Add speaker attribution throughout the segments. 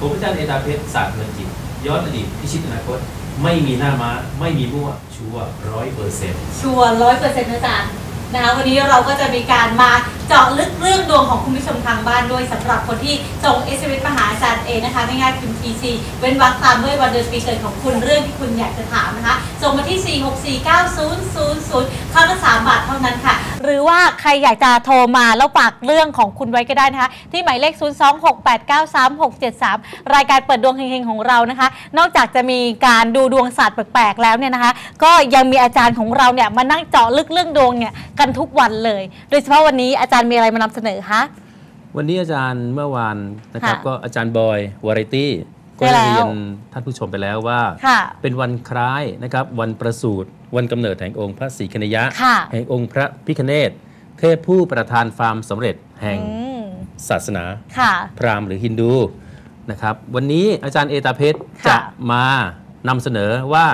Speaker 1: ประเจ้าจารย์เอตาเพ
Speaker 2: ชรศาสตร์เมืองจิตย้อนอดีตพิชิตอนาคต ไม่มีหน้าม้า ไม่มีมั่วชัวร้อยเปอร์เซ็นต์
Speaker 1: ชัวร้อยเปอร์เซ็นต์อาจารย์นะคะวันนี้เราก็จะมีการมาเจาะลึกเรื่องดวงของคุณผู้ชมทางบ้านด้วยสำหรับคนที่ส่งเอสเมาหาอาจารย์เอนะคะง่ายๆพิม PC เว้นวรรคตามด้วยวันเดือนปีเกิดของคุณเรื่องที่คุณอยากจะถามนะคะ ส่งมาที่ 4649000เข้าละ3บาทเท่านั้นค่ะ หรือว่าใครอยากจะโทรมาแล้วฝากเรื่องของคุณไว้ก็ได้นะคะ ที่หมายเลข 026893673 รายการเปิดดวงเฮงๆของเรานะคะ นอกจากจะมีการดูดวงศาสตร์แปลกๆแล้วเนี่ยนะคะ ก็ยังมีอาจารย์ของเราเนี่ยมานั่งเจาะลึกเรื่องดวงเนี่ยกันทุกวันเลย โดยเฉพาะวันนี้อาจารย์มีอะไรมานำเสนอคะ
Speaker 2: วันนี้อาจารย์เมื่อวานนะครับ ก็อาจารย์บอยวาไรตี้ ก็
Speaker 1: ใช่
Speaker 2: ได้
Speaker 1: แล้ว
Speaker 2: เรียนท่านผู้ชมไปแล้วว่า
Speaker 1: ค่ะ
Speaker 2: เป็นวันคล้ายนะครับวันประสูติวันกำเนิดแห่งองค์พระศรีคณยะ
Speaker 1: ค่ะ
Speaker 2: แห่งองค์พระพิคเนศเทพผู้ประทานความสำเร็จแห่ง
Speaker 1: อืม
Speaker 2: ศาสนา
Speaker 1: ค่ะ
Speaker 2: พราหมณ์หรือฮินดูนะครับ วันนี้อาจารย์เอตาเพชร
Speaker 1: ค่ะ
Speaker 2: จะมานำเสนอว่า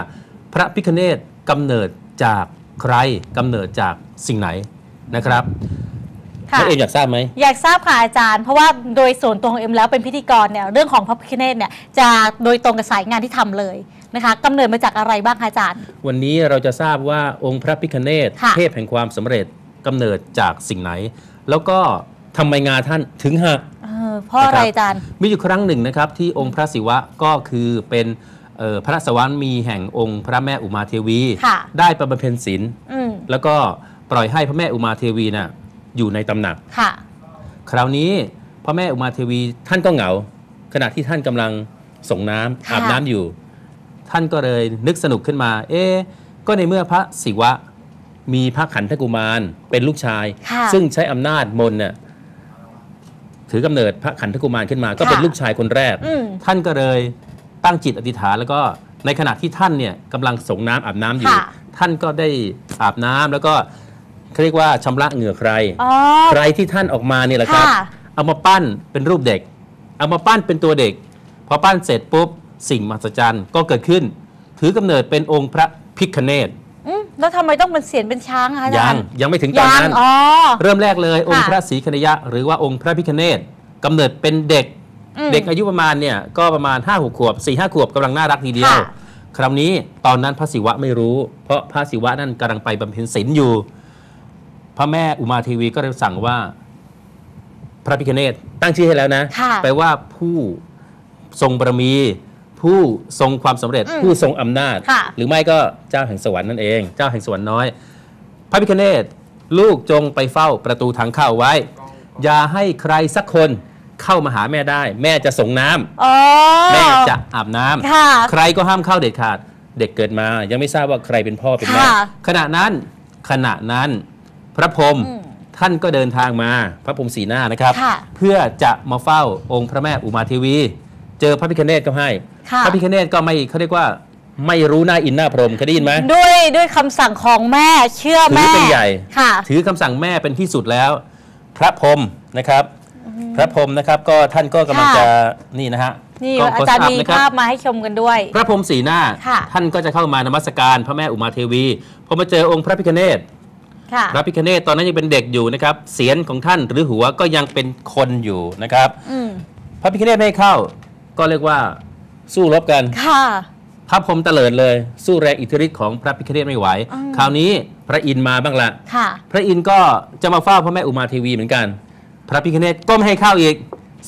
Speaker 2: พระพิคเนตกำเนิดจากใครกำเนิดจากสิ่งไหนนะครับ
Speaker 1: ค่ะ
Speaker 2: ท่านเองอยากทราบไหม
Speaker 1: อยากทราบค่ะอาจารย์ เพราะว่าโดยส่วนตัวของเอ็มแล้วเป็นพิธีกรเนี่ยเรื่องของพระพิฆเนศเนี่ยจะโดยตรงกับสายงานที่ทำเลยนะคะกำเนิดมาจากอะไรบ้างคะอาจารย์
Speaker 2: วันนี้เราจะทราบว่าองค์พระพิคเนต
Speaker 1: ค่ะ
Speaker 2: เทพแห่งความสำเร็จกำเนิดจากสิ่งไหน แล้วก็ทำไมงาท่านถึงหัก
Speaker 1: เออเพราะอะไร
Speaker 2: นะครับ
Speaker 1: อาจารย์
Speaker 2: มีอยู่ครั้งหนึ่งนะครับที่องค์พระศิวะก็คือเป็นเอ่อพระสวรรค์มีแห่งองค์พระแม่อุมาเทวี
Speaker 1: ค่ะ
Speaker 2: ได้ประบำเพ็ญศีล
Speaker 1: อืม
Speaker 2: แล้วก็ปล่อยให้พระแม่อุมาเทวีน่ะ อยู่ในตำหนัก
Speaker 1: ค่ะ
Speaker 2: คราวนี้พระแม่อุมาเทวีท่านก็เหงา ขณะที่ท่านกำลังส่งน้ำ
Speaker 1: ค่ะ
Speaker 2: อาบน้ำอยู่ ท่านก็เลยนึกสนุกขึ้นมา เอ๊ะก็ในเมื่อพระศิวะมีพระขันธกุมารเป็นลูกชาย
Speaker 1: ค่ะ
Speaker 2: ซึ่งใช้อำนาจมนต์เนี่ยถือกำเนิดพระขันธกุมารขึ้นมา ก็เป็น
Speaker 1: ค่ะ
Speaker 2: ลูกชายคนแรก
Speaker 1: อืม
Speaker 2: ท่านก็เลยตั้งจิตอธิษฐานแล้วก็ในขณะที่ท่านเนี่ยกำลังส่งน้ำอาบน้ำอยู่
Speaker 1: ค่ะ
Speaker 2: ท่านก็ได้อาบน้ำแล้วก็ เขาเรียกว่าชำระเหงื่อใคร
Speaker 1: อ๋อ
Speaker 2: ใครที่ท่านออกมาเนี่ยแหละครับ
Speaker 1: ค่ะ
Speaker 2: เอามาปั้นเป็นรูปเด็ก เอามาปั้นเป็นตัวเด็ก พอปั้นเสร็จปุ๊บสิ่งมหัศจรรย์ก็เกิดขึ้น ถือกำเนิดเป็นองค์พระพิคเนต
Speaker 1: อืมแล้วทำไมต้องเป็นเสียนเป็นช้างอะคะอา
Speaker 2: ยั
Speaker 1: จางรย์
Speaker 2: ยังไม่ถึงตอน
Speaker 1: ยัง
Speaker 2: นั้น
Speaker 1: อ๋อ
Speaker 2: เริ่มแรกเลยองค์
Speaker 1: ค่ะ
Speaker 2: พระศรีคณยะ หรือว่าองค์พระพิคเนตกำเนิดเป็นเด็ก
Speaker 1: อืม
Speaker 2: เด็กอายุประมาณเนี่ยก็ประมาณ5้าหกขวบ4ี่ห้าขวบกำลังน่ารักทีเดียว
Speaker 1: ค่ะ
Speaker 2: คราวนี้ตอนนั้นพระศิวะไม่รู้ เพราะพระศิวะนั่นกำลังไปบำเพ็ญศีลอยู่ พระแม่อุมาเทวีก็เลยสั่งว่า พระพิคเนตตั้งชื่อให้แล้วนะ
Speaker 1: ค่ะ
Speaker 2: แปลว่าผู้ทรงบารมี ผู้ทรงความสำเร็จ
Speaker 1: อืม
Speaker 2: ผู้ทรงอำนาจ
Speaker 1: ค่ะ
Speaker 2: หรือไม่ก็เจ้าแห่งสวรรค์นั่นเอง เจ้าแห่งสวรรค์น้อย พระพิคเนตลูกจงไปเฝ้าประตูทางเข้าไว้ อย่าให้ใครสักคนเข้ามาหาแม่ได้ แม่จะส่งน้ำ
Speaker 1: อ๋อ
Speaker 2: แม่จะอาบน้ำ
Speaker 1: ค่ะ
Speaker 2: ใครก็ห้ามเข้าเด็ดขาด เด็กเกิดมา ยังไม่ทราบว่าใครเป็นพ่อเป็นแม่
Speaker 1: ค่ะ
Speaker 2: ขณะนั้นขณะนั้น พระพรหม
Speaker 1: อืม
Speaker 2: ท่านก็เดินทางมาพระพรหมสีหน้านะครับ
Speaker 1: ค่ะ
Speaker 2: เพื่อจะมาเฝ้าองค์พระแม่อุมาเทวี เจอพระพิคเนตก็ให้
Speaker 1: ค่ะ
Speaker 2: พระพิคเนตก็ไม่เขาเรียกว่าไม่รู้หน้าอินหน้าพรหมเคยได้ยินไหม
Speaker 1: ด้วยด้วยคำสั่งของแม่เชื่อ
Speaker 2: ถือ
Speaker 1: แม่
Speaker 2: เป็นใหญ่
Speaker 1: ค่ะ
Speaker 2: ถือคำสั่งแม่เป็นที่สุดแล้ว พระพรหมนะครับ พระพรหมนะครับก็ท่านก็กำลัง
Speaker 1: ค่ะ
Speaker 2: จะนี่นะฮะ
Speaker 1: นี่
Speaker 2: ก็
Speaker 1: อาจารย์
Speaker 2: close up
Speaker 1: มี
Speaker 2: นะครับ
Speaker 1: ภาพมาให้ชมกันด้วย
Speaker 2: พระพรหมสีหน้า
Speaker 1: ค่ะ
Speaker 2: ท่านก็จะเข้ามานมัสการพระแม่อุมาเทวีพอมาเจอองค์พระพิคเนต
Speaker 1: ค่ะ
Speaker 2: พระพิคเนตตอนนั้นยังเป็นเด็กอยู่นะครับเสียนของท่านหรือหัวก็ยังเป็นคนอยู่นะครับ
Speaker 1: อืม
Speaker 2: พระพิคเนตไม่ให้เข้า ก็เรียกว่าสู้รบกัน
Speaker 1: ค่ะ
Speaker 2: พระพรหมเตลิดเลย สู้แรงอิทธิฤทธิ์ของพระพิคเนตไม่ไหว
Speaker 1: อืม
Speaker 2: คราวนี้พระอินทร์มาบ้างละ
Speaker 1: ค่ะ
Speaker 2: พระอินทร์ก็จะมาเฝ้าพระแม่อุมาเทวีเหมือนกัน พระพิคเนตก็ไม่ให้เข้าอีก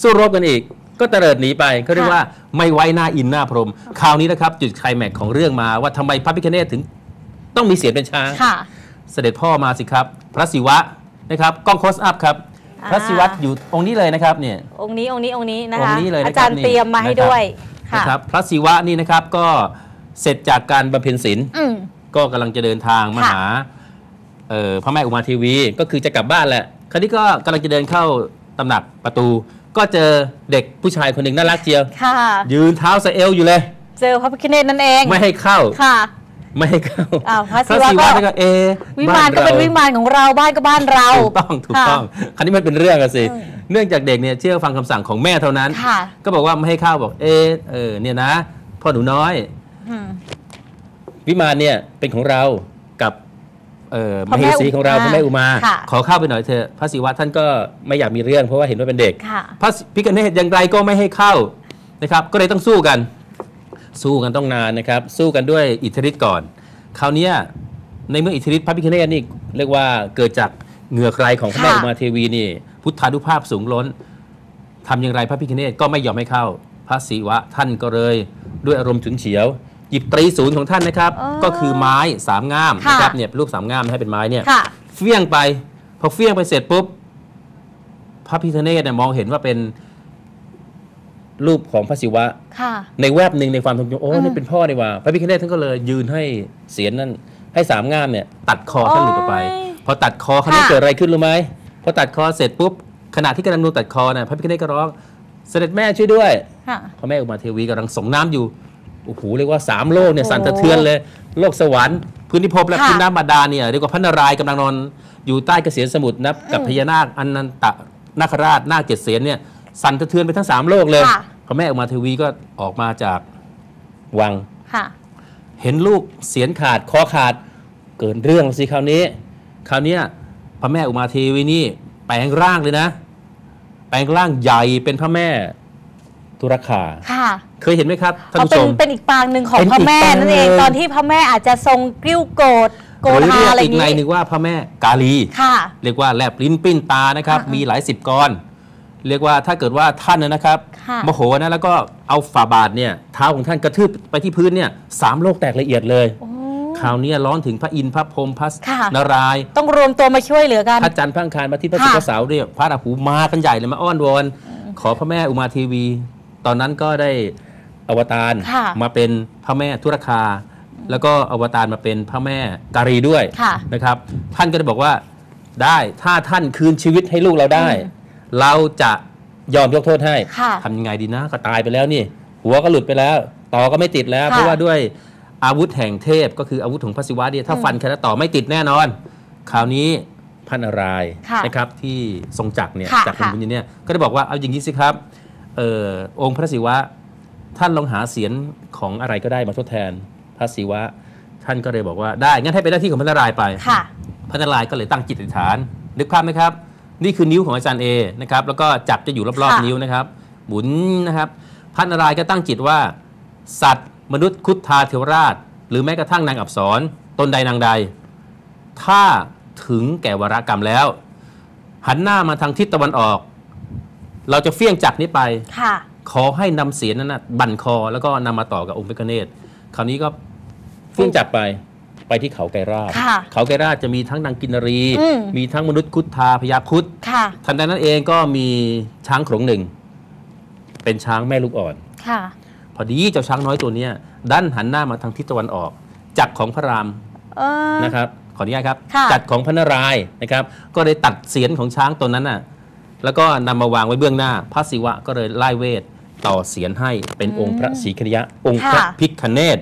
Speaker 2: สู้รบกันอีกก็เตลิดหนีไปเขาเรียกว่าไม่ไว้หน้าอินหน้าพรหมคราวนี้นะครับจุดไคลแม็กซ์ของเรื่องมาว่าทำไมพระพิคเนตถึงต้องมีเสียงเป็นช้าง
Speaker 1: ค่ะ
Speaker 2: เสด็จพ่อมาสิครับ พระศิวะนะครับกล้องโคสอัพครับ
Speaker 1: อ่า
Speaker 2: พระศิวะอยู่องค์นี้เลยนะครับเนี่ย
Speaker 1: องค์นี้องค์นี้องค์นี้นะ
Speaker 2: อง
Speaker 1: คะ
Speaker 2: ค์นี้เลยนะครับ
Speaker 1: อาจารย์
Speaker 2: นี่
Speaker 1: เตรียมมาให้
Speaker 2: นะครับ
Speaker 1: ด้วยค่ะ
Speaker 2: นะครับพระศิวะนี่นะครับก็เสร็จจากการบำเพ็ญศีล
Speaker 1: อืม
Speaker 2: ก็กำลังจะเดินทางมา
Speaker 1: ค่ะ
Speaker 2: หาเอ่อพระแม่อุมาเทีวี ก็คือจะกลับบ้านแหละคราวนี้ก็กำลังจะเดินเข้าตำหนักประตู ก็เจอเด็กผู้ชายคนหนึ่งน่ารักเจียว
Speaker 1: ค่ะ
Speaker 2: ยืนเท้าสะเอวอยู่เลย
Speaker 1: เจอพระพิฆเนศนั่นเอง
Speaker 2: ไม่ให้เข้า
Speaker 1: ค่ะ
Speaker 2: ไม่ให้เข้า
Speaker 1: อ้าวพระ
Speaker 2: พระ
Speaker 1: ศิ
Speaker 2: ศิ
Speaker 1: วะ
Speaker 2: วะ
Speaker 1: ก็
Speaker 2: ก็เอะ
Speaker 1: วิมานก็เป็นวิมานของเราบ้านก็บ้านเรา
Speaker 2: ถูกต้องถูกต้องคราวนี้มันเป็นเรื่องอะสิเนื่องจากเด็กเนี่ยเชื่อฟังคำสั่งของแม่เท่านั้น
Speaker 1: ค่ะ
Speaker 2: ก็บอกว่าไม่ให้เข้าบอกเอะเออเนี่ยนะพ่อหนูน้อย
Speaker 1: อืม
Speaker 2: วิมานเนี่ยเป็นของเรากับเอ่อ
Speaker 1: พระ
Speaker 2: ม
Speaker 1: แม่
Speaker 2: เหสีของเรา
Speaker 1: อุ
Speaker 2: พ
Speaker 1: มา
Speaker 2: ระแม่อุมา
Speaker 1: ค่ะ
Speaker 2: ขอเข้าไปหน่อยเถอะพระศิวะท่านก็ไม่อยากมีเรื่องเพราะว่าเห็นว่าเป็นเด็ก
Speaker 1: ค่ะ
Speaker 2: พระพิกเนตอย่างไรก็ไม่ให้เข้านะครับ ก็เลยต้องสู้กัน สู้กันต้องนานนะครับ สู้กันด้วยอิทธิฤทธิ์ก่อน คราวเนี้ยในเมื่ออิทธิฤทธิ์พระพิคเนตนี่เรียกว่าเกิดจากเหงื่อใครของพระแม่
Speaker 1: ค่ะ
Speaker 2: อุมาเทวีนี่ พุทธานุภาพสูงล้นทำอย่างไรพระพิคเนตก็ไม่ยอมให้เข้า พระศิวะท่านก็เลยด้วยอารมณ์ฉุนเฉียว หยิบตรีศูนย์ของท่านนะครับ
Speaker 1: อ๋อ
Speaker 2: ก็คือไม้สามง่าม
Speaker 1: ค่ะ
Speaker 2: นะครับเนี่ยเป็นรูปสามง่ามให้เป็นไม้เนี่ย
Speaker 1: ค่ะ
Speaker 2: เฟี้ยงไปพอเฟี้ยงไปเสร็จปุ๊บพระพิฆเนศเนี่ยมองเห็นว่าเป็น รูปของพระศิวะ
Speaker 1: ค่ะ
Speaker 2: ในแวบหนึ่งในความทรงจำโอ้
Speaker 1: อืม
Speaker 2: นี่เป็นพ่อนี่หว่า พระพิฆเนศท่านก็เลยยืนให้เสียนนั่นให้สามงามเนี่ยตัดคอท่านหลุดออกไป
Speaker 1: โอ้ย
Speaker 2: พอตัดคอคราวนี้
Speaker 1: ค่ะ
Speaker 2: เกิดอะไรขึ้นรู้ไหมพอตัดคอเสร็จปุ๊บขณะที่กำลังโดนตัดคอเนี่ยพระพิฆเนศก็ร้องเสด็จแม่ช่วยด้วย
Speaker 1: ค่ะ
Speaker 2: พระแม่อุมาเทวีกำลังส่งน้ำอยู่โอ้โหเรียกว่าสามโลกเนี่ย
Speaker 1: โอ้
Speaker 2: สั่นสะเทือนเลย โลกสวรรค์พื้นที่ภพและ
Speaker 1: ค่ะ
Speaker 2: พื้นน้ำบาดาลเนี่ยเรียกว่าพระนารายณ์กำลังนอนอยู่ใต้กระเสียนสมุทรนับกับ
Speaker 1: อืม
Speaker 2: พญานาคอนันตนาคราชนาคเจ็ดเสียนเนี่ย สั่นสะเทือนไปทั้งสามโลกเลย
Speaker 1: ค่ะ
Speaker 2: พระแม่อุมาเทวีก็ออกมาจากวัง
Speaker 1: ค่ะ
Speaker 2: เห็นลูกเสียนขาดคอขาดเกิดเรื่องสิคราวนี้ คราวเนี้ยพระแม่อุมาเทวีนี่แปลงร่างเลยนะ แปลงร่างใหญ่เป็นพระแม่ตุรคา
Speaker 1: ค่ะ
Speaker 2: เคยเห็นไหมครับท่าน
Speaker 1: เขา
Speaker 2: ผู้
Speaker 1: เป็
Speaker 2: ช
Speaker 1: น
Speaker 2: ม
Speaker 1: เป็นอีกปางหนึ่งของ
Speaker 2: เป็น
Speaker 1: พระแม่
Speaker 2: อีกปาง
Speaker 1: นั่นเอง
Speaker 2: หนึ่ง
Speaker 1: ตอนที่พระแม่อาจจะทรงกริ้วโกรธโก
Speaker 2: หรือ
Speaker 1: ธา
Speaker 2: เรียก
Speaker 1: อะไรอ
Speaker 2: อีก
Speaker 1: ย่าง
Speaker 2: ใน
Speaker 1: นี้
Speaker 2: หนึ่งว่าพระแม่กาลี
Speaker 1: ค่ะ
Speaker 2: เรียกว่าแลบลิ้นปิ้นตานะครับ
Speaker 1: อ่ามี
Speaker 2: มีหลายสิบกร เรียกว่าถ้าเกิดว่าท่านนะครับ
Speaker 1: ค่ะ
Speaker 2: โมโหนะแล้วก็เอาฝ่าบาทเนี่ยเท้าของท่านกระทืบไปที่พื้นเนี่ยสามโลกแตกละเอียดเลย
Speaker 1: โอ้
Speaker 2: คราวนี้ร้อนถึงพระอินทร์พระพรหมพระ
Speaker 1: ค่ะ
Speaker 2: นารายณ์
Speaker 1: ต้องรวมตัวมาช่วยเหลือกัน
Speaker 2: พระจันทร์พระอังคารพระอาทิตย์พระ
Speaker 1: ค่ะ
Speaker 2: ศุกร์พระเสาร์เนี่ยพระราหูมากันใหญ่เลยมาอ้อนวอนขอพระแม่อุมาเทีวี ตอนนั้นก็ได้อวตาร
Speaker 1: ค่ะ
Speaker 2: มาเป็นพระแม่ทุรคา แล้วก็อวตารมาเป็นพระแม่การีด้วย
Speaker 1: ค่ะ
Speaker 2: นะครับ ท่านก็ได้บอกว่าได้ถ้าท่านคืนชีวิตให้ลูกเราได้
Speaker 1: อืม
Speaker 2: เราจะยอมยกโทษให้
Speaker 1: ค่ะ
Speaker 2: ทำยังไงดีนะก็ตายไปแล้วนี่ หัวก็หลุดไปแล้ว ต่อก็ไม่ติดแล้ว
Speaker 1: ค่ะ
Speaker 2: เพราะว่าด้วยอาวุธแห่งเทพก็คืออาวุธของพระศิวะเนี่ยถ้าฟันแค่นั้นต่อไม่ติดแน่นอน คราวนี้พระนารายณ์
Speaker 1: ค่ะ
Speaker 2: นะครับที่ทรงจักรเนี่ย
Speaker 1: ค่ะ
Speaker 2: จากคุณ
Speaker 1: ค่ะ
Speaker 2: บุญญเนี่ยก็ได้บอกว่าเอาอย่างนี้สิครับเออองค์พระศิวะ ท่านลองหาเสียงของอะไรก็ได้มาทดแทนพระศิวะ ท่านก็เลยบอกว่าได้งั้นให้เป็นหน้าที่ของพระนารายณ์ไป
Speaker 1: ค่ะ
Speaker 2: พระนารายณ์ก็เลยตั้งจิตอธิษฐาน นึกภาพไหมครับ นี่คือนิ้วของอาจารย์เอนะครับแล้วก็จับจะอยู่รอบ
Speaker 1: ค่ะ
Speaker 2: ๆนิ้วนะครับหมุนนะครับพระนารายณ์ก็ตั้งจิตว่า สัตว์ มนุษย์คุดทาเทวราช หรือแม้กระทั่งนางอับสรตนใดนางใด ถ้าถึงแก่วรากรรมแล้ว หันหน้ามาทางทิศตะวันออก เราจะเฟี้ยงจักรนี้ไป
Speaker 1: ค่ะ
Speaker 2: ขอให้นำเสียนนั้นนะบั่นคอแล้วก็นำมาต่อกับองค์พระกเนศคราวนี้ก็เฟี้ยงจักรไป ไปที่เขาไกรราช
Speaker 1: ค่ะ
Speaker 2: เขาไกรราชจะมีทั้งนางกินนรี
Speaker 1: อืม
Speaker 2: มีทั้งมนุษย์คุดทาพยาครุด
Speaker 1: ค่ะ
Speaker 2: ทันใดนั้นเองก็มีช้างโขลงหนึ่ง เป็นช้างแม่ลูกอ่อน
Speaker 1: ค่ะ
Speaker 2: พอดีเจ้าช้างน้อยตัวเนี้ยดันหันหน้ามาทางทิศตะวันออก จักรของพระราม
Speaker 1: เออ
Speaker 2: นะครับขออนุญาตครับ
Speaker 1: ค่ะ
Speaker 2: จักรของพระนารายณ์นะครับ ก็เลยตัดเสียนของช้างตัวนั้นน่ะแล้วก็นำมาวางไว้เบื้องหน้า พระศิวะก็เลยไล่เวทต่อเสียนให้เป็นองค์พระศรีคริยะ องค์พระ
Speaker 1: ค่ะ
Speaker 2: พิคเนต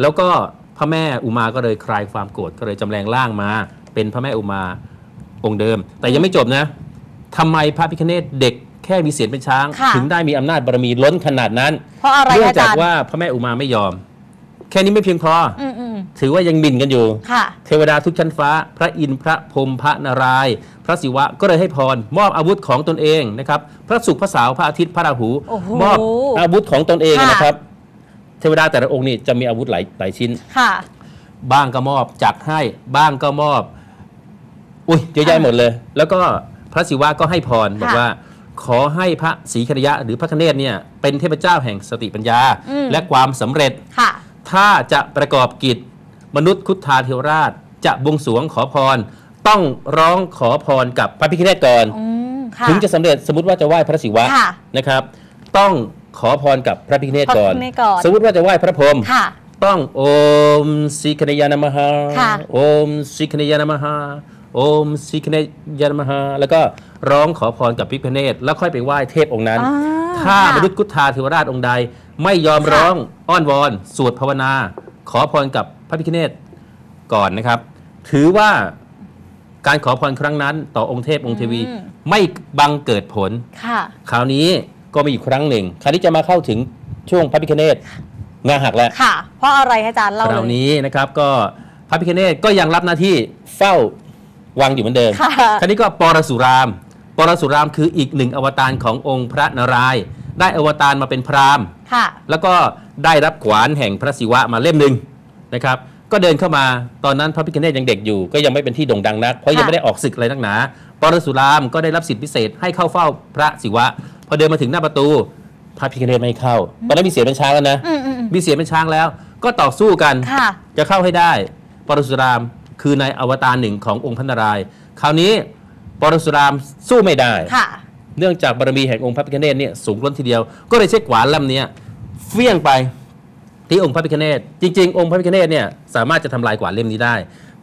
Speaker 2: แล้วก็ พระแม่อุมาก็เลยคลายความโกรธก็เลยจำแรงร่างมา เป็นพระแม่อุมาองค์เดิม แต่ยังไม่จบนะทำไมพระพิคเนตเด็กแค่มีเสียนเป็นช้าง
Speaker 1: ค่ะ
Speaker 2: ถึงได้มีอำนาจบารมีล้นขนาดนั้น
Speaker 1: เพราะอะไร
Speaker 2: เนื่อง
Speaker 1: อา
Speaker 2: จา
Speaker 1: จากรย์
Speaker 2: ว่าพระแม่อุมาไม่ยอม แค่นี้ไม่เพียงพอ
Speaker 1: อืมอืม
Speaker 2: ถือว่ายังหมิ่นกันอยู่
Speaker 1: ค่ะ
Speaker 2: เทวดาทุกชั้นฟ้า พระอินทร์พระพรหมพระนารายณ์พระศิวะก็เลยให้พร มอบอาวุธของตนเองนะครับ พระศุกร์พระเสาร์พระอาทิตย์พระราหู
Speaker 1: โอ้โห
Speaker 2: มอบอาวุธของตนเอง
Speaker 1: ค่ะ
Speaker 2: นะครับเทวดาแต่ละองค์นี่จะมีอาวุธหลายหลายชิ้น
Speaker 1: ค่ะ
Speaker 2: บ้างก็มอบจักรให้บ้างก็มอบ อุ้ยเยอะแยะหมดเลย แล้วก็พระศิวะก็ให้พรบอกว่า ขอให้พระศรีคริยะหรือพระคเนศเนี่ยเป็นเทพเจ้าแห่งสติปัญญา
Speaker 1: อืม
Speaker 2: และความสำเร็จ
Speaker 1: ค่ะ
Speaker 2: ถ้าจะประกอบกิจมนุษย์คุดทาเทวราช จะบวงสรวงขอพร ต้องร้องขอพรกับพระพิฆเนศก่อน
Speaker 1: อืมค่ะ
Speaker 2: ถึงจะสำเร็จสมมติว่าจะไหว้พระศิวะ
Speaker 1: ค่ะ
Speaker 2: นะครับ ต้อง ขอพรกับพระพิฆเนศก่อน
Speaker 1: พระพิฆเนศก่อน
Speaker 2: สมมติว่าจะไหว้พระพรหม
Speaker 1: ค่ะ
Speaker 2: ต้องโอมสิคเนยานมหา
Speaker 1: ค่ะ
Speaker 2: โอมสิคเนยานมหาโอมสิคเนยานมหาแล้วก็ร้องขอพรกับพิฆเนศแล้วค่อยไปไหว้เทพองค์นั้น
Speaker 1: อ่า
Speaker 2: ถ้า
Speaker 1: ค่ะ
Speaker 2: มนุษย์กุฏทาเทวราชองค์ใด ไม่ยอม
Speaker 1: ค่ะ
Speaker 2: ร้องอ้อนวอนสวดภาวนา ขอพรกับพระพิฆเนศก่อนนะครับ ถือว่าการขอพรครั้งนั้น ต่อองค์เทพองค์เทวี
Speaker 1: อืม
Speaker 2: ไม่บังเกิดผล
Speaker 1: ค่ะ
Speaker 2: คราวนี้ ก็มีอีกครั้งหนึ่งคราวนี้จะมาเข้าถึงช่วงพระพิฆเนศงาหักแล้ว
Speaker 1: ค่ะ เพราะอะไรคะอาจารย์เล่า
Speaker 2: ค
Speaker 1: เล
Speaker 2: ราวยนี้นะครับก็พระพิฆเนศก็ยังรับหน้าที่เฝ้าวังอยู่เหมือนเดิม
Speaker 1: ค่ะ
Speaker 2: คราวนี้ก็ปรสุราม ปรสุรามคืออีกหนึ่งอวตารขององค์พระนารายณ์ได้อวตารมาเป็นพราหมณ์
Speaker 1: ค่ะ
Speaker 2: แล้วก็ได้รับขวานแห่งพระศิวะมาเล่มหนึ่งนะครับ ก็เดินเข้ามาตอนนั้นพระพิฆเนศยังเด็กอยู่ ก็ยังไม่เป็นที่โด่งดังนัก เพราะยัง
Speaker 1: ค่ะ
Speaker 2: ไม่ได้ออกศึกอะไรนักหนาปรสุรามก็ได้รับสิทธิพิเศษให้เข้าเฝ้าพระศิวะ พอเดินมาถึงหน้าประตูพระพิฆเนศไม่ให้เข้าตอนนั้นมีเสียงเป็นช้างแล้วนะ
Speaker 1: อืมอืมอืม
Speaker 2: มีเสียงเป็นช้างแล้ว ก็ต่อสู้กัน
Speaker 1: ค่ะ
Speaker 2: จะเข้าให้ได้ ปรสุรามคือในอวตารหนึ่งขององค์พระนารายณ์คราวนี้ปรสุรามสู้ไม่ได้
Speaker 1: ค่ะ
Speaker 2: เนื่องจากบารมีแห่งองค์พระพิฆเนศเนี่ยสูงล้นทีเดียว ก็เลยใช้ขวานลำเนี้ยเฟี้ยงไปที่องค์พระพิฆเนศจริง ๆ องค์พระพิฆเนศเนี่ยสามารถจะทำลายขวานเล่มนี้ได้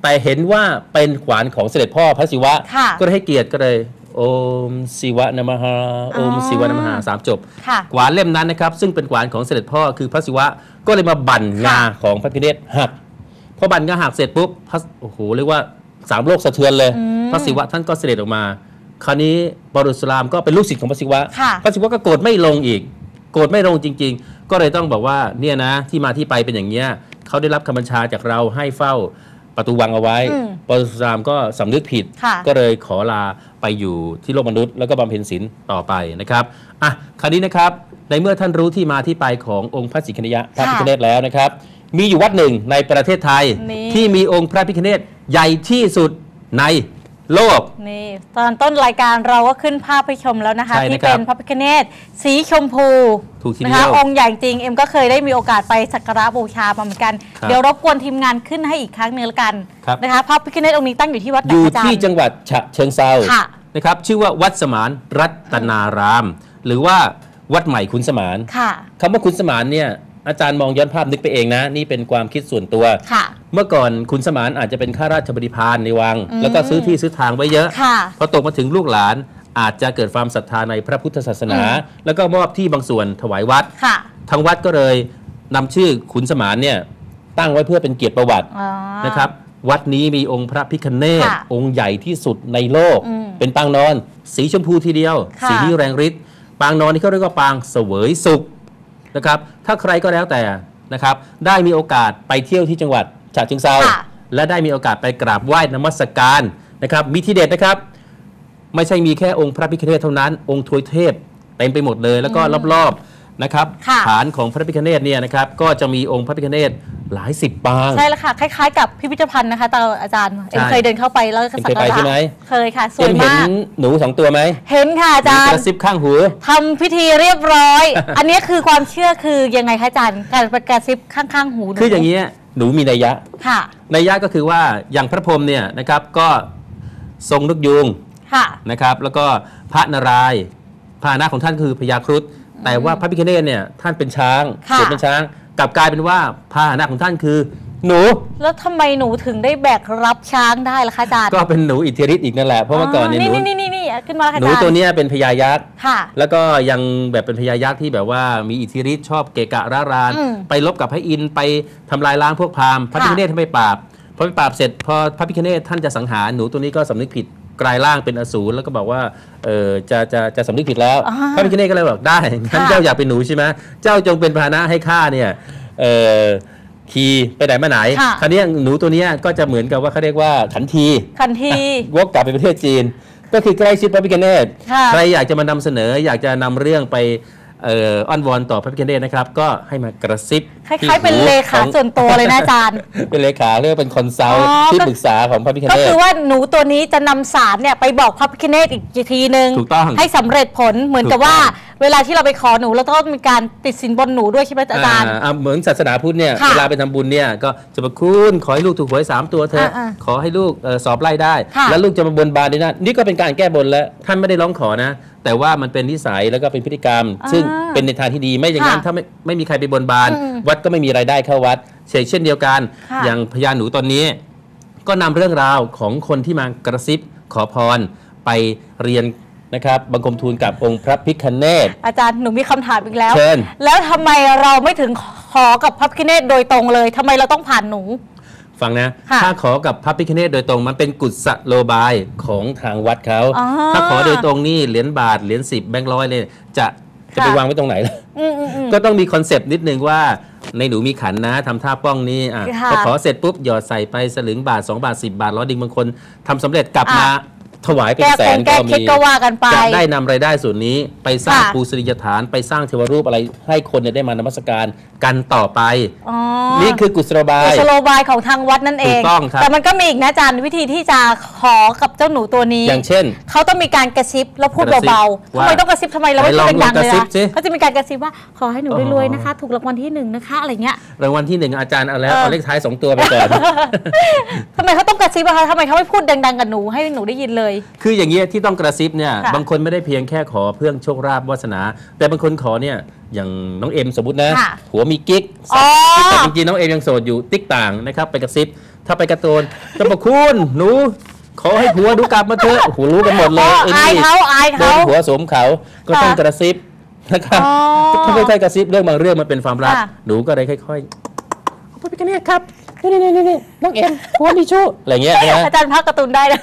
Speaker 2: แต่เห็นว่าเป็นขวานของเสด็จพ่อพระศิวะ
Speaker 1: ค่ะ
Speaker 2: ก็เลยให้เกียรติก็เลย โอมศิวะนมหาโอมศิวะนมหาสามจบ
Speaker 1: ค่ะ
Speaker 2: ขวานเล่มนั้นนะครับ ซึ่งเป็นขวานของเสด็จพ่อคือพระศิวะก็เลยมาบั่นงา
Speaker 1: ค่ะ
Speaker 2: ของพระพิฆเนศหักพอบั่นงาหักเสร็จปุ๊บพระโอ้โหเรียกว่าสามโลกสะเทือนเลย
Speaker 1: อืม
Speaker 2: พระศิวะท่านก็เสด็จออกมา คราวนี้บรุสลามก็เป็นลูกศิษย์ของพระศิวะ
Speaker 1: ค่ะ
Speaker 2: พระศิวะก็โกรธไม่ลงอีก โกรธไม่ลงจริง ๆ ก็เลยต้องบอกว่าเนี่ยนะที่มาที่ไปเป็นอย่างเงี้ยเขาได้รับคำบัญชาจากเราให้เฝ้า ประตูวังเอาไว้
Speaker 1: อืม
Speaker 2: บรุสลามก็สำนึกผิด
Speaker 1: ค่ะ
Speaker 2: ก็เลยขอลาไปอยู่ที่โลกมนุษย์ แล้วก็บำเพ็ญศีลต่อไปนะครับอะคราวนี้นะครับในเมื่อท่านรู้ที่มาที่ไปขององค์พระสิกขณิยะพระพิฆเนศแล้วนะครับ มีอยู่วัดหนึ่งในประเทศไทย
Speaker 1: นี่
Speaker 2: ที่มีองค์พระพิฆเนศใหญ่ที่สุดใน โลก
Speaker 1: นี่ตอนต้นรายการเราก็ขึ้นภาพให้ชมแล้วนะคะ
Speaker 2: ใช่
Speaker 1: ที่
Speaker 2: นะครับ
Speaker 1: เป็นพระพิฆเนศสีชมพู
Speaker 2: ถูกที
Speaker 1: นะ
Speaker 2: เดี
Speaker 1: คะ
Speaker 2: ยว
Speaker 1: องค์ใหญ่จริงเอ็มก็เคยได้มีโอกาสไปสักการะบูชามาเหมือนกัน
Speaker 2: ครับ
Speaker 1: เดี๋ยวรบกวนทีมงานขึ้นให้อีกครั้งหนึงแล้วกัน
Speaker 2: ครับ
Speaker 1: นะคะพระพิฆเนศองค์นี้ตั้งอยู่ที่วัดไหน
Speaker 2: อยู่
Speaker 1: อาจาร
Speaker 2: ที่
Speaker 1: ย์
Speaker 2: จังหวัดฉะเชิงเซา
Speaker 1: ค่ะ
Speaker 2: นะครับ ชื่อว่าวัดสมานรัตนาราม หรือว่าวัดใหม่ขุนสมาน
Speaker 1: ค่ะ
Speaker 2: คำว่าขุนสมานเนี่ยอาจารย์มองย้อนภาพนึกไปเองนะ นี่เป็นความคิดส่วนตัว
Speaker 1: ค่ะ
Speaker 2: เมื่อก่อนขุนสมานอาจจะเป็นข้าราชบริพารในวัง
Speaker 1: อืม
Speaker 2: แล้วก็ซื้อที่ซื้อทางไว้เยอะ
Speaker 1: ค่ะ
Speaker 2: พอตกมาถึงลูกหลานอาจจะเกิดความศรัทธาในพระพุทธศาสนา
Speaker 1: อืม
Speaker 2: แล้วก็มอบที่บางส่วนถวายวัด
Speaker 1: ค่ะ
Speaker 2: ทางวัดก็เลยนำชื่อขุนสมานเนี่ยตั้งไว้เพื่อเป็นเกียรติประวัติ
Speaker 1: อ๋อ
Speaker 2: นะครับ วัดนี้มีองค์พระพิคเนศ
Speaker 1: ค่ะ
Speaker 2: องค์ใหญ่ที่สุดในโลก
Speaker 1: อืม
Speaker 2: เป็นปางนอน สีชมพูทีเดียว
Speaker 1: ค่ะ
Speaker 2: สีนี้แรงฤทธิ์ปางนอนนี่เขาเรียกว่าปางเสวยสุขนะครับ ถ้าใครก็แล้วแต่นะครับ ได้มีโอกาสไปเที่ยวที่จังหวัด ฉะเชิงเซา
Speaker 1: ค่ะ
Speaker 2: และได้มีโอกาสไปกราบไหว้นมัสการนะครับมีที่เด็ดนะครับ ไม่ใช่มีแค่องค์พระพิฆเนศเท่านั้น องค์ทวยเทพเต็มไปหมดเลย แล้วก็รอบๆนะครับ
Speaker 1: ค่ะ
Speaker 2: ฐานของพระพิฆเนศเนี่ยนะครับก็จะมีองค์พระพิฆเนศหลายสิบปาง
Speaker 1: ใช่แล้วค่ะ คล้ายๆ กับพิพิธภัณฑ์นะคะตอนอาจารย์เอ็มเคยเดินเข้าไปแล้วก็
Speaker 2: เอ็ม
Speaker 1: สัก
Speaker 2: เคย
Speaker 1: การะ
Speaker 2: ไปใช่ไหม
Speaker 1: เคยค่ะส
Speaker 2: เอ็
Speaker 1: วย
Speaker 2: มเห็น
Speaker 1: มาก
Speaker 2: หนูสองตัวไหม
Speaker 1: เห็นค่ะอาจาร
Speaker 2: ก
Speaker 1: ย์
Speaker 2: ระซิบข้างหู
Speaker 1: ทำพิธีเรียบร้อย อันนี้คือความเชื่อคือยังไงคะอาจารย์การประกระซิบข้างๆหูหนู
Speaker 2: คืออย่างนี้ย หนูมีนัยยะ
Speaker 1: ค่ะ
Speaker 2: นัยยะก็คือว่าอย่างพระพรหมเนี่ยนะครับก็ทรงนกยูง
Speaker 1: ค่ะ
Speaker 2: นะครับ แล้วก็พระนารายณ์พระหนะของท่านคือพญาครุฑแต่ว่าพระพิฆเนศเนี่ยท่านเป็นช้าง
Speaker 1: ค่ะ
Speaker 2: เกิดเป็นช้างกลับกลายเป็นว่าพระหนะของท่านคือ หนู
Speaker 1: แล้วทำไมหนูถึงได้แบกรับช้างได้ล่ะคะอาจารย์
Speaker 2: ก็เป็นหนูอิทธิฤทธิ์อีกนั่นแหละเพราะเมื่อก่อนเนี่ยหนู
Speaker 1: นี่นี่นี่นี่ขึ้นมาแล้วค่ะ
Speaker 2: หนู
Speaker 1: อาจารย์
Speaker 2: ตัวเนี้ยเป็นพญายักษ์
Speaker 1: ค่ะ
Speaker 2: แล้วก็ยังแบบเป็นพญายักษ์ที่แบบว่ามีอิทธิฤทธิ์ชอบเกะกะร่าราน
Speaker 1: อืม
Speaker 2: ไปลบกับพระอินทร์ไปทำลายล้างพวกพราหมณ์พระพิฆเนศท่านไปปราบพอไปปราบเสร็จพอพระพิฆเนศท่านจะสังหารหนูตัวนี้ก็สำนึกผิดกลายร่างเป็นอสูรแล้วก็บอกว่าเออจะจะจะสำนึกผิดแล้ว
Speaker 1: อ่า
Speaker 2: พระพิฆเนศก็เลยบอกได้งั้น
Speaker 1: ค่ะ
Speaker 2: เจ้าอยากเป็นหนูใช่ไหมเจ้าจงเป็นพาหนะให้ข้าเนี่ยเออ ขี่ไปไหนมาไหน
Speaker 1: ค่ะ
Speaker 2: คราวเนี้ยหนูตัวเนี้ยก็จะเหมือนกับว่าเขาเรียกว่าขันที
Speaker 1: คันที
Speaker 2: วกกลับไปประเทศจีน ก็คือใกล้ชิดพระพิฆเนศ
Speaker 1: ค่ะ
Speaker 2: ใครอยากจะมานำเสนออยากจะนำเรื่องไป เอ่ออ้อนวอนต่อพระพิฆเนศนะครับ ก็ให้มากระซิบ
Speaker 1: คล้ายๆ เป็นเลขา
Speaker 2: ที่หูของ
Speaker 1: ส่วนตัวเลยนะอาจารย์
Speaker 2: เป็นเลขาเรียกว่าเป็นคอนซัลท์
Speaker 1: อ๋อ
Speaker 2: ที่
Speaker 1: ก็
Speaker 2: ปรึกษาของพระพิฆ
Speaker 1: ก็
Speaker 2: เนศ
Speaker 1: คือว่าหนูตัวนี้จะนำสารเนี่ยไปบอกพระพิฆเนศอีกทีนึง
Speaker 2: ถูกต้อง
Speaker 1: ให้สำเร็จผลเหมือนกับ
Speaker 2: ถูกต้อง
Speaker 1: ว่า เวลาที่เราไปขอหนูเราต้องมีการติดสินบนหนูด้วยใช่ไหมอาจารย์
Speaker 2: อ่อ่เหมือนศาสนาพุทธเนี่ย
Speaker 1: ค่ะ
Speaker 2: เวลาไปทำบุญเนี่ยก็จะมาคุณขอให้ลูกถูกหวยสามตัวเถอะ
Speaker 1: อ่า
Speaker 2: ขอให้ลูกเอ่อสอบไล่ได้
Speaker 1: ค่ะ
Speaker 2: แล้วลูกจะมาบนบานด้วยนะนี่ก็เป็นการแก้บนแล้วท่านไม่ได้ร้องขอนะ แต่ว่ามันเป็นนิสัยแล้วก็เป็นพฤติกรรม
Speaker 1: อ่า
Speaker 2: ซึ่งเป็นในทางที่ดีไม่อย่างนั้น
Speaker 1: ค่ะ
Speaker 2: ถ้าไม่ไม่มีใครไปบนบาน
Speaker 1: อืม
Speaker 2: วัดก็ไม่มีรายได้เข้าวัดเช่นเช่นเดียวกัน
Speaker 1: ค่ะ
Speaker 2: อย่างพญาหนูตอนนี้ ก็นำเรื่องราวของคนที่มากระซิบขอพรไปเรียนนะครับบังคมทูลกับองค์พระพิคเนศ
Speaker 1: อาจารย์หนูมีคำถามอีกแล้ว
Speaker 2: เชิญ
Speaker 1: แล้วทำไมเราไม่ถึงขขอกับพระพิฆเนศโดยตรงเลยทำไมเราต้องผ่านหนู
Speaker 2: ฟังนะ
Speaker 1: ค่ะ
Speaker 2: ถ้าขอกับพระพิคเนตโดยตรงมันเป็นกุศโลบายของทางวัดเขา
Speaker 1: อ๋อ
Speaker 2: ถ้าขอโดยตรงนี่เหรียญบาทเหรียญสิบแบงค์ร้อยเลยจะจะไป
Speaker 1: ค่ะ
Speaker 2: วางไว้ตรงไหนล่ะ
Speaker 1: อืมอืมอืม
Speaker 2: ก็ต้องมีคอนเซปต์นิดนึงว่าในหนูมีขันนะทำท่าป้องนี้อะ
Speaker 1: ค่ะ
Speaker 2: พอขอเสร็จปุ๊บหยอดใส่ไปสลึงบาท 2 บาท 10 บาทร้อยดิงบางคนทำสำเร็จกลับมา
Speaker 1: อะ
Speaker 2: ถวายเป็น
Speaker 1: แก้
Speaker 2: แส
Speaker 1: คง
Speaker 2: น
Speaker 1: แก้
Speaker 2: ก็
Speaker 1: เคล็ด
Speaker 2: มี
Speaker 1: ก็ว่ากันไป
Speaker 2: จะได้นำรายได้ส่วนนี้ ไปสร้าง
Speaker 1: ค่ะ
Speaker 2: ปูสริยฐานไปสร้างเทวรูปอะไรให้คนเนี่ยได้มานมัสการ กันต่อไป
Speaker 1: อ๋อ
Speaker 2: นี่คือกุศโลบาย
Speaker 1: กุศโลบายของทางวัดนั่นเอง
Speaker 2: ถูกต้องครับ
Speaker 1: แต่มันก็มีอีกนะอาจารย์วิธีที่จะขอกับเจ้าหนูตัวนี้
Speaker 2: อย่างเช่น
Speaker 1: เขาต้องมีการกระซิบแล้วพูด
Speaker 2: กระซิบ
Speaker 1: เบาๆทำ
Speaker 2: ว่า
Speaker 1: ไมต้องกระซิบทำไมเราไม่
Speaker 2: ไหนล
Speaker 1: พู
Speaker 2: อง
Speaker 1: ดดังๆ
Speaker 2: ลองก
Speaker 1: เล
Speaker 2: ระ
Speaker 1: ย
Speaker 2: ซิบ
Speaker 1: ล่ะ
Speaker 2: สิ
Speaker 1: เขาจะมีการกระซิบว่าขอให้หนู
Speaker 2: อ๋อ
Speaker 1: รวยๆนะคะ ถูกรางวัลที่หนึ่งนะคะอะไรเงี้ย
Speaker 2: รางวัลที่หนึ่งอาจารย์เอาแล้ว
Speaker 1: เออ
Speaker 2: เอาเลขท้ายสองตัวไปก่อน
Speaker 1: ทำไมเขาต้องกระซิบอะคะทำไมเขาไม่พูดดังๆกับหนูให้หนูได้ยินเลย
Speaker 2: คืออย่างเงี้ยที่ต้องกระซิบเนี่ย
Speaker 1: ค่ะ
Speaker 2: บางคนไม่ได้เพียงแค่ขอเพื่อโชคลาภวาสนา แต่บางคนขอเนี่ย อย่างน้องเอ็มสมมตินะ
Speaker 1: ค่ะ
Speaker 2: หัวมีกิ๊ก
Speaker 1: อ๋อ
Speaker 2: แต่จริงๆน้องเอ็มยังโสดอยู่ติ๊กต่างนะครับ ไปกระซิบถ้าไปกระโตนจะบอกคุณหนูขอให้ผัวดูกลับมาเถอะโอ้โหรู้กันหมดเลย
Speaker 1: อ๋อ
Speaker 2: ไอ้
Speaker 1: อาย
Speaker 2: นี่
Speaker 1: เขาอาย
Speaker 2: โด
Speaker 1: เขา
Speaker 2: นหัวสวมเขาก็ต้อง
Speaker 1: ค่ะ
Speaker 2: กระซิบนะครับ
Speaker 1: อ๋อ
Speaker 2: ถ้าค่อยๆกระซิบเรื่องบางเรื่องมันเป็นความลับ
Speaker 1: ค่ะ
Speaker 2: หนูก็เลยค่อยๆพระพิฆเนศครับ นี่นี่นี่นี่น้องเอ็มหัวมีชู้อะไรเงี้ยนะ
Speaker 1: อาจารย์พักการ์ตูนได้นะ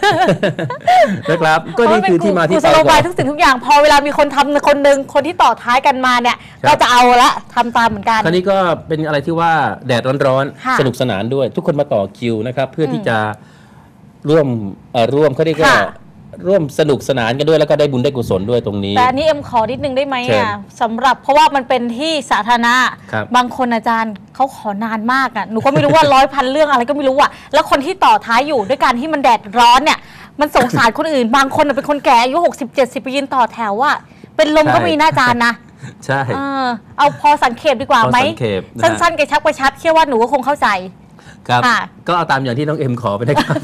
Speaker 2: นะครับก็นี่คือที่มาที่
Speaker 1: กุ
Speaker 2: ไป
Speaker 1: ศโล
Speaker 2: ข
Speaker 1: บา
Speaker 2: อยง
Speaker 1: ทุกสิ่งทุกอย่างพอเวลามีคนทำคนหนึ่งคนที่ต่อท้ายกันมาเนี่ย
Speaker 2: ครับ
Speaker 1: ก็จะเอาละทำตามเหมือนกัน
Speaker 2: คราวนี้ก็เป็นอะไรที่ว่าแดดร้อน
Speaker 1: ค่ะ
Speaker 2: ๆสนุกสนานด้วย ทุกคนมาต่อคิวนะครับ เพื่อที่จะร่วมเอ่อร่วมเขาเรียกว่า
Speaker 1: ค่ะ
Speaker 2: ร่วมสนุกสนานกันด้วยแล้วก็ได้บุญได้กุศลด้วยตรงนี้
Speaker 1: แต่อันนี้เอ็มขอนิดนึงได้ไหม
Speaker 2: เชิญ
Speaker 1: อะสำหรับเพราะว่ามันเป็นที่สาธารณะ
Speaker 2: ครับ
Speaker 1: บางคนอาจารย์เขาขอนานมากอะหนูก็ไม่รู้ว่า ร้อยพันเรื่องอะไรก็ไม่รู้อะแล้วคนที่ต่อท้ายอยู่ด้วยการที่มันแดดร้อนเนี่ยมันสงสารคนอื่น บางคนน่ะเป็นคนแก่อายุ60 70ไปยืนต่อแถวอะเป็นลมก็มีหน้าอาจารย์นะ
Speaker 2: ใช่
Speaker 1: เออเอาพอสังเขปดีกว่าไหม
Speaker 2: พอสังเขปนะฮะ
Speaker 1: สั้นๆกระชับกระชับเชื่อว่าหนูก็คงเข้าใจ
Speaker 2: ครับ
Speaker 1: ค่ะ
Speaker 2: ก็เอาตามอย่างที่น้องเอ็มขอไปนะครับ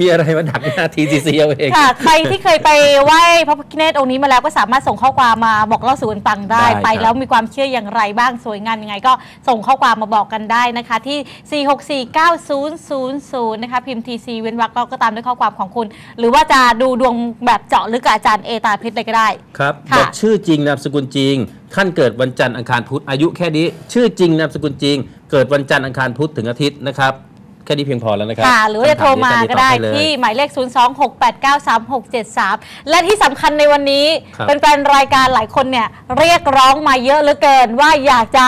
Speaker 2: มีอะไรมาดักหน้าทีซีซีเอาเอง
Speaker 1: ค่ะ ใครที่เคยไปไหว้พระพิฆเนศองค์นี้มาแล้วก็สามารถส่งข้อความมาบอกเล่าสู่กันฟังได้
Speaker 2: ได้ครับ
Speaker 1: ไปแล้วมีความเชื่ออย่างไรบ้างสวยงามยังไง ก็ส่งข้อความมาบอกกันได้นะคะที่ 4649000 นะคะพิมพ์ TC เว้นวรรคก็ตามด้วยข้อความของคุณ หรือว่าจะดูดวงแบบเจาะลึกกับอาจารย์เอตาเพชรเลยก็ได้
Speaker 2: ครับ
Speaker 1: ค่ะ
Speaker 2: บอกชื่อจริงนามสกุลจริงท่านเกิดวันจันทร์อังคารพุธอายุแค่นี้ ชื่อจริงนามสกุลจริง เกิดวันจันทร์อังคารพุธถึงอาทิตย์นะครับ แค่นี้เพียงพอแล้วนะครับ
Speaker 1: ค่ะหรือว่าจะโทรมาก็ได้
Speaker 2: คำถนี้
Speaker 1: ที่
Speaker 2: อาจารย์ตอบให้เลย
Speaker 1: หมายเลข 026893673 และที่สำคัญในวันนี้
Speaker 2: ครับ
Speaker 1: เป็นแฟนรายการหลายคนเนี่ยเรียกร้องมาเยอะเหลือเกิน ว่าอยากจะ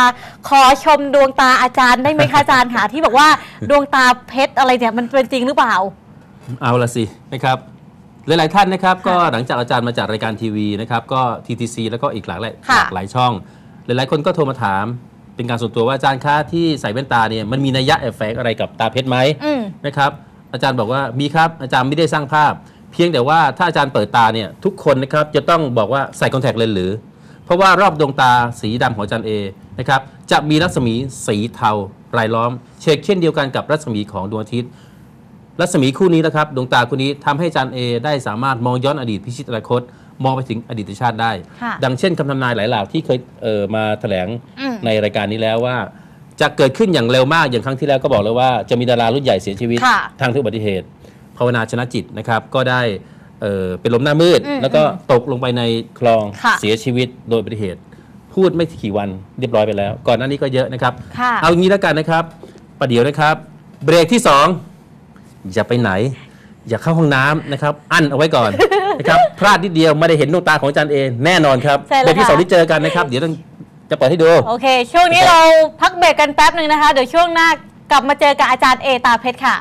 Speaker 1: ขอชมดวงตาอาจารย์ได้ไหมคะอาจารย์ค่ะที่บอกว่าดวงตาเพชรอะไรเนี่ยมันเป็นจริงหรือเปล่า
Speaker 2: เอาละสินะครับหลาย ๆ ท่านนะครับก็หลังจากอาจารย์มาจากรายการทีวีนะครับก็ TTC แล้วก็อีกหลากหลาย
Speaker 1: ค่ะ
Speaker 2: หลากหลายช่อง หลาย ๆ คนก็โทรมาถาม เป็นการส่วนตัวว่าอาจารย์คะที่ใส่แว่นตาเนี่ยมันมีนัยยะแอบแฝงอะไรกับตาเพชรไหม
Speaker 1: อืม
Speaker 2: นะครับ อาจารย์บอกว่ามีครับอาจารย์ไม่ได้สร้างภาพ เพียงแต่ว่าถ้าอาจารย์เปิดตาเนี่ยทุกคนนะครับจะต้องบอกว่าใส่คอนแทคเลนส์หรือ เพราะว่ารอบดวงตาสีดำของอาจารย์เอนะครับจะมีรัศมีสีเทารายล้อมเชกเช่นเดียวกันกับรัศมีของดวงอาทิตย์ รัศมีคู่นี้นะครับดวงตาคู่นี้ทำให้อาจารย์เอได้สามารถมองย้อนอดีตพิชิตอนาคต มองไปถึงอดีตชาติได้
Speaker 1: ค่ะ
Speaker 2: ดังเช่นคำทำนายหลายเหล่าที่เคยเออมาแถลง
Speaker 1: อืม
Speaker 2: ในรายการนี้แล้วว่า จะเกิดขึ้นอย่างเร็วมากอย่างครั้งที่แล้วก็บอกเลยว่าจะมีดารารุ่นใหญ่เสียชีวิต
Speaker 1: ค่ะ
Speaker 2: ทางทุกอุบัติเหตุ ภาวนาชนะจิตนะครับก็ได้เอ่อเป็นลมหน้ามืด
Speaker 1: อืม
Speaker 2: แล้วก็ตกลงไปในคลอง
Speaker 1: ค่ะ
Speaker 2: เสียชีวิตโดยอุบัติเหตุ พูดไม่กี่วันเรียบร้อยไปแล้ว ก่อนหน้านี้ก็เยอะนะครับ
Speaker 1: ค่ะ
Speaker 2: เอางี้แล้วกันนะครับประเดี๋ยวนะครับ เบรกที่2อย่าไปไหน อย่าเข้าห้องน้ำนะครับ อั้นเอาไว้ก่อน นะครับพลาดนิดเดียวไม่ได้เห็นดวงตาของอาจารย์เอแน่นอนครับ
Speaker 1: ใช่แล้ว
Speaker 2: เบรกที่
Speaker 1: ค่ะ
Speaker 2: สองที่เจอกันนะครับ เดี๋ยวต้องจะเปิดให้ดู
Speaker 1: โอเค ช่วงนี้เราพักเบรกกันแป๊บหนึ่งนะคะ เดี๋ยวช่วงหน้ากลับมาเจอกับอาจารย์เอตาเพชรค่ะ